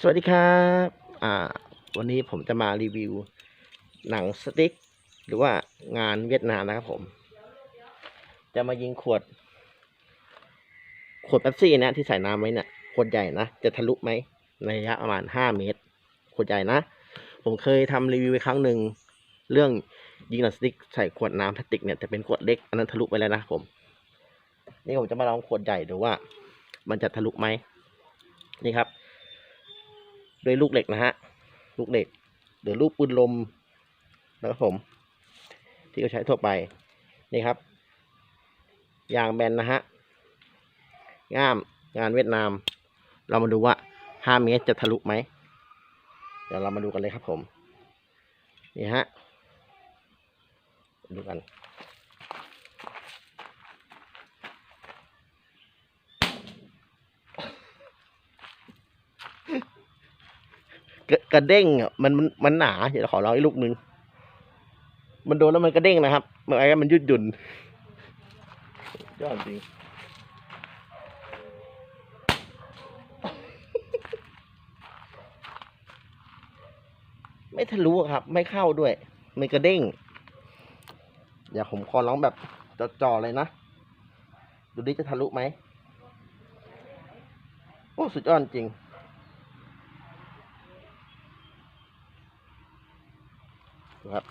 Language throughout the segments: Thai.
สวัสดีครับอ่าวันนี้ผมจะมารีวิว หนังสติ๊ก หรือว่างานเวียดนามนะครับผม จะมายิงขวด ขวดแป๊บซี่นะที่ใส่น้ำไว้เนี่ยขวดใหญ่นะ จะทะลุไหมในระยะประมาณห้าเมตร ขวดใหญ่นะ ผมเคยทำรีวิวไปครั้งหนึ่งเรื่องยิงหนังสติ๊กใส่ขวดน้ำพลาสติกเนี่ยจะเป็นขวดเล็กอันนั้นทะลุไปแล้วนะผม นี่ผมจะมาลองขวดใหญ่ดูว่า มันจะทะลุไหมนี่ครับ ด้วยลูกเหล็กนะฮะ ลูกเหล็กหรือลูกปืนลมนะครับผม ที่เขาใช้ทั่วไปนี่ครับยางแบนนะฮะง่ามงานเวียดนาม เรามาดูว่า 5 เมตรจะทะลุไหม เดี๋ยวเรามาดูกันเลยครับผม นี่ฮะ ดูกัน กระเด้งอะมันมันมันหนาเดี๋ยวขอลองอีกลูกหนึ่งมันโดนแล้วมันกระเด้งนะครับเมื่อไงมันยืดหยุ่นยอดจริงไม่ทะลุครับ ไม่เข้าด้วยมันกระเด้งเดี๋ยวผมขอลองแบบจ่อๆเลยนะ ดูดิจะทะลุไหม โอ้ สุดยอดจริง ครับ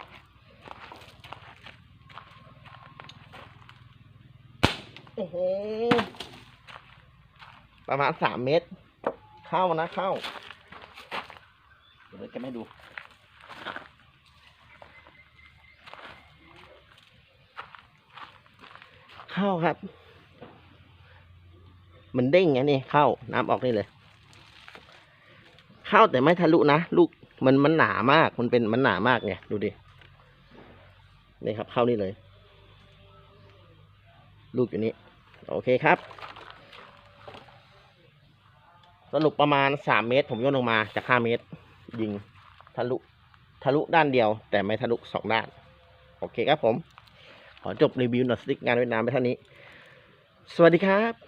โอ้โห ประมาณสามเมตร เข้านะเข้า เดี๋ยวจะไม่ดูเข้าครับ มันเด้งไงนี่เข้าน้ำออกนี่เลย เข้าแต่ไม่ทะลุนะ ลูก มันมันหนามาก มันเป็นมันหนามากไงดูดิ นี่ครับเข้านี่เลย ลูกอยู่นี้ โอเคครับ สรุปประมาณสามเมตร ผมโยนลงมาจากห้าเมตร ยิงทะลุทะลุด้านเดียว แต่ไม่ทะลุสองด้าน โอเคครับผม ขอจบรีวิวหนังสติ๊กงานเวียดนามไปเท่านี้ สวัสดีครับ